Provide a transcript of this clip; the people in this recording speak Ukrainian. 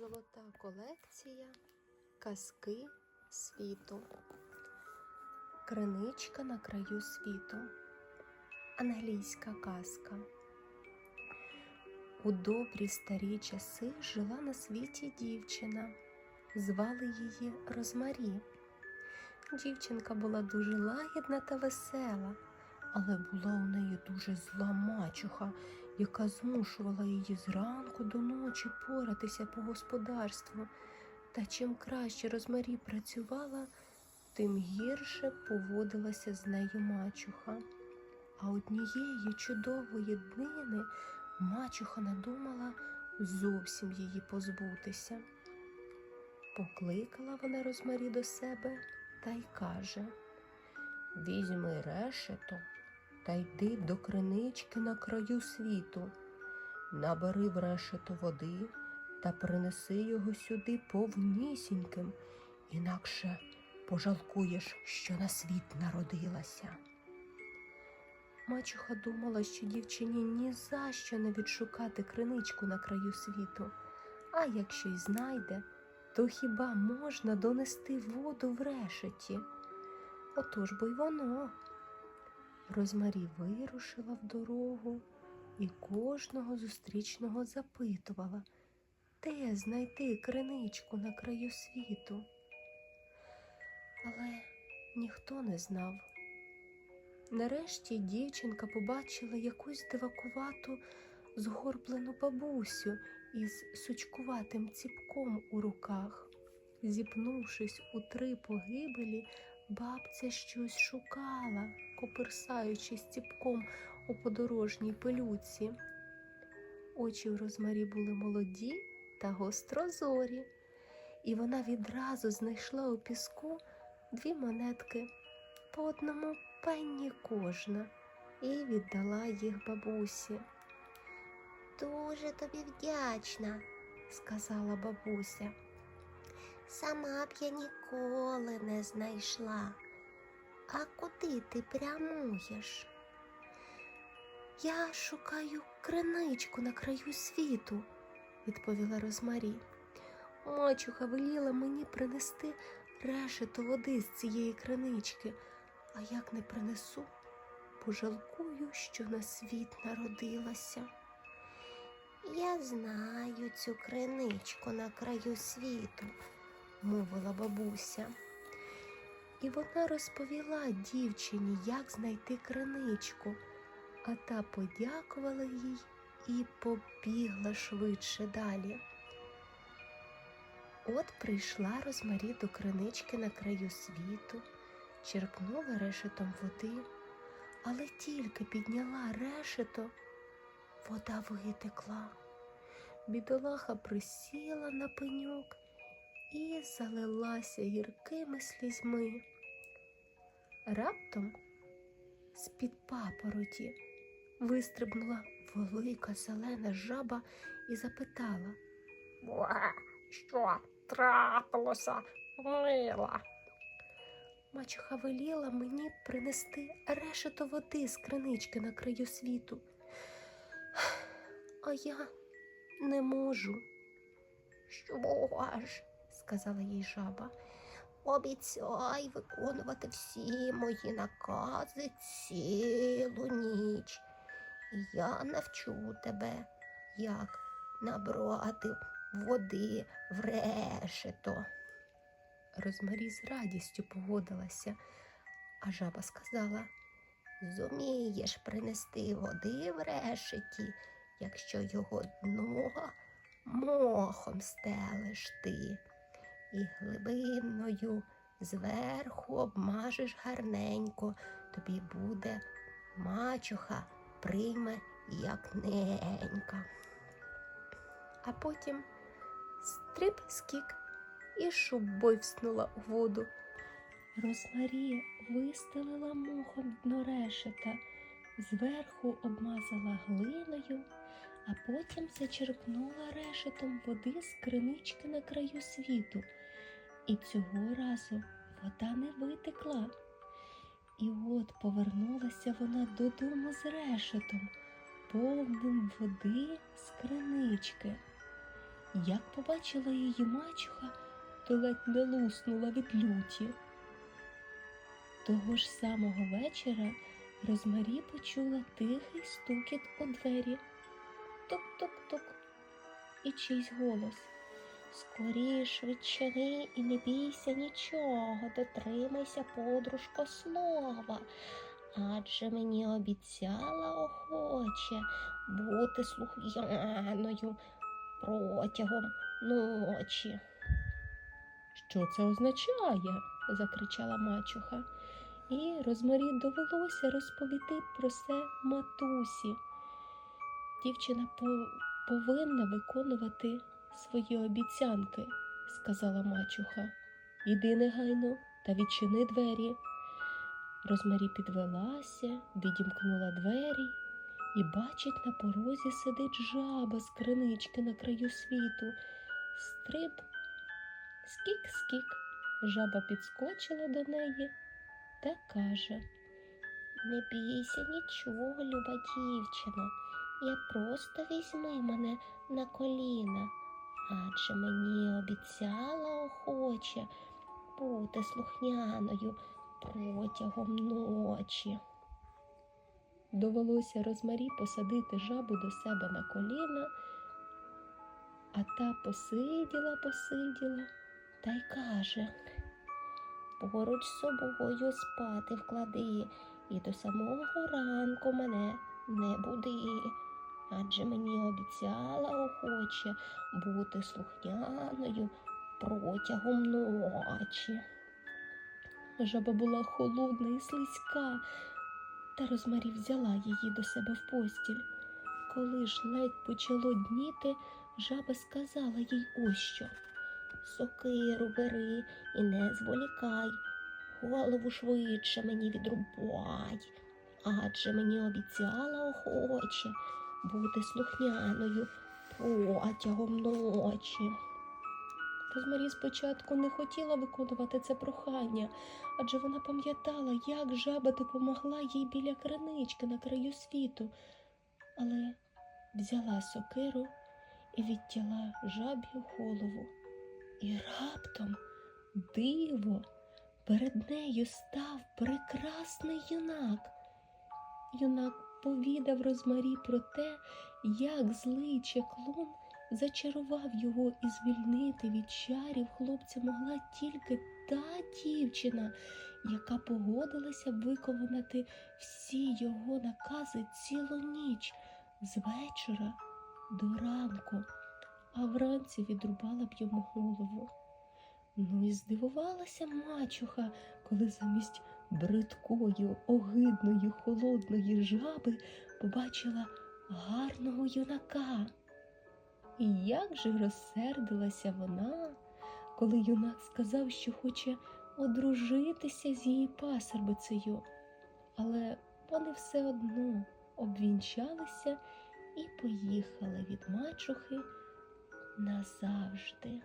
Золота колекція Казки світу. Криничка на краю світу. Англійська казка. У добрі старі часи жила на світі дівчина. Звали її Розмарі. Дівчинка була дуже лагідна та весела, але була у неї дуже зла мачуха, яка змушувала її зранку до ночі поратися по господарству. Та чим краще Розмарі працювала, тим гірше поводилася з нею мачуха. А однієї чудової днини мачуха надумала зовсім її позбутися. Покликала вона Розмарі до себе та й каже Візьми решето та йди до кринички на краю світу. Набери в води та принеси його сюди повнісіньким, інакше пожалкуєш, що на світ народилася. Мачуха думала, що дівчині ні за що не відшукати криничку на краю світу, а якщо й знайде, то хіба можна донести воду в решеті? Отож бо й воно. Розмарі вирушила в дорогу і кожного зустрічного запитувала, де знайти криничку на краю світу. Але ніхто не знав. Нарешті дівчинка побачила якусь дивакувату згорблену бабусю із сучкуватим ціпком у руках. Зіпнувшись у три погибелі, бабця щось шукала, коперсаючись ціпком у подорожній пилюці. Очі в розмарі були молоді та гострозорі, і вона відразу знайшла у піску дві монетки по одному пенні кожна і віддала їх бабусі. Дуже тобі вдячна, Сказала бабуся. Сама б я ніколи не знайшла. А куди ти прямуєш? Я шукаю криничку на краю світу, відповіла Розмарі. Мачуха веліла мені принести решето води з цієї кринички, а як не принесу, пожалкую, що на світ народилася. Я знаю цю криничку на краю світу. Мовила бабуся. І вона розповіла дівчині, як знайти криничку, а та подякувала їй і побігла швидше далі. От прийшла Розмарі до кринички на краю світу, черпнула решетом води, але тільки підняла решето, вода витекла. Бідолаха присіла на пеньок і залилася гіркими слізьми. Раптом з-під папороті вистрибнула велика зелена жаба і запитала. Що трапилося, мила? Мачуха веліла мені принести решето води з кринички на краю світу. А я не можу, Що ж, сказала їй жаба. обіцяй виконувати всі мої накази цілу ніч. Я навчу тебе, як набрати води в решето. Розмарі з радістю погодилася, а жаба сказала. Зумієш принести води в решеті, якщо його дно мохом стелиш ти, і глибиною зверху обмажеш гарненько, тобі буде мачуха прийме як ненька. а потім стрип скік і шубойвснула у воду. Розмарія вистелила мохом дно решета, зверху обмазала глиною, а потім зачерпнула решетом води з кринички на краю світу. І цього разу вода не витекла. І от повернулася вона додому з решетом, повним води з кринички. Як побачила її мачуха, то ледь не луснула від люті. Того ж самого вечора Розмарі почула тихий стукіт у двері. Тук-тук-тук. І чийсь голос. Скоріш відчини і не бійся нічого, дотримайся, подружко, слова. Адже мені обіцяла охоче бути слух'яною протягом ночі. Що це означає? закричала мачуха. І Розмарі довелося розповісти про це матусі. Дівчина по- повинна виконувати свої обіцянки, сказала мачуха. Іди негайно та відчини двері. Розмарі підвелася, відімкнула двері і бачить, на порозі сидить жаба з кринички на краю світу. Стриб, скік-скік. Жаба підскочила до неї та каже. Не бійся нічого, люба дівчино. Я просто візьми мене на коліна, адже мені обіцяла охоче бути слухняною протягом ночі. Довелося Розмарі посадити жабу до себе на коліна, а та посиділа, посиділа та й каже. Поруч з собою спати вклади, і до самого ранку мене не буди, адже мені обіцяла охоче бути слухняною протягом ночі. Жаба була холодна і слизька, та Розмарі взяла її до себе в постіль. Коли ж ледь почало дніти, жаба сказала їй ось що. Сокиру бери і не зволікай, голову швидше мені відрубай, адже мені обіцяла охоче бути слухняною протягом ночі. Розмарі спочатку не хотіла виконувати це прохання, адже вона пам'ятала, як жаба допомогла їй біля кринички на краю світу, але взяла сокиру і відтяла жаб'ю голову. І раптом диво перед нею став прекрасний юнак. Юнак повідав Розмарі про те, як злий чеклун зачарував його і звільнити від чарів хлопця могла тільки та дівчина, яка погодилася виконати всі його накази цілу ніч з вечора до ранку, а вранці відрубала б йому голову. Ну і здивувалася мачуха, коли замість бридкої, огидної, холодної жаби побачила гарного юнака. І як же розсердилася вона, коли юнак сказав, що хоче одружитися з її пасербицею. Але вони все одно обвінчалися і поїхали від мачухи назавжди.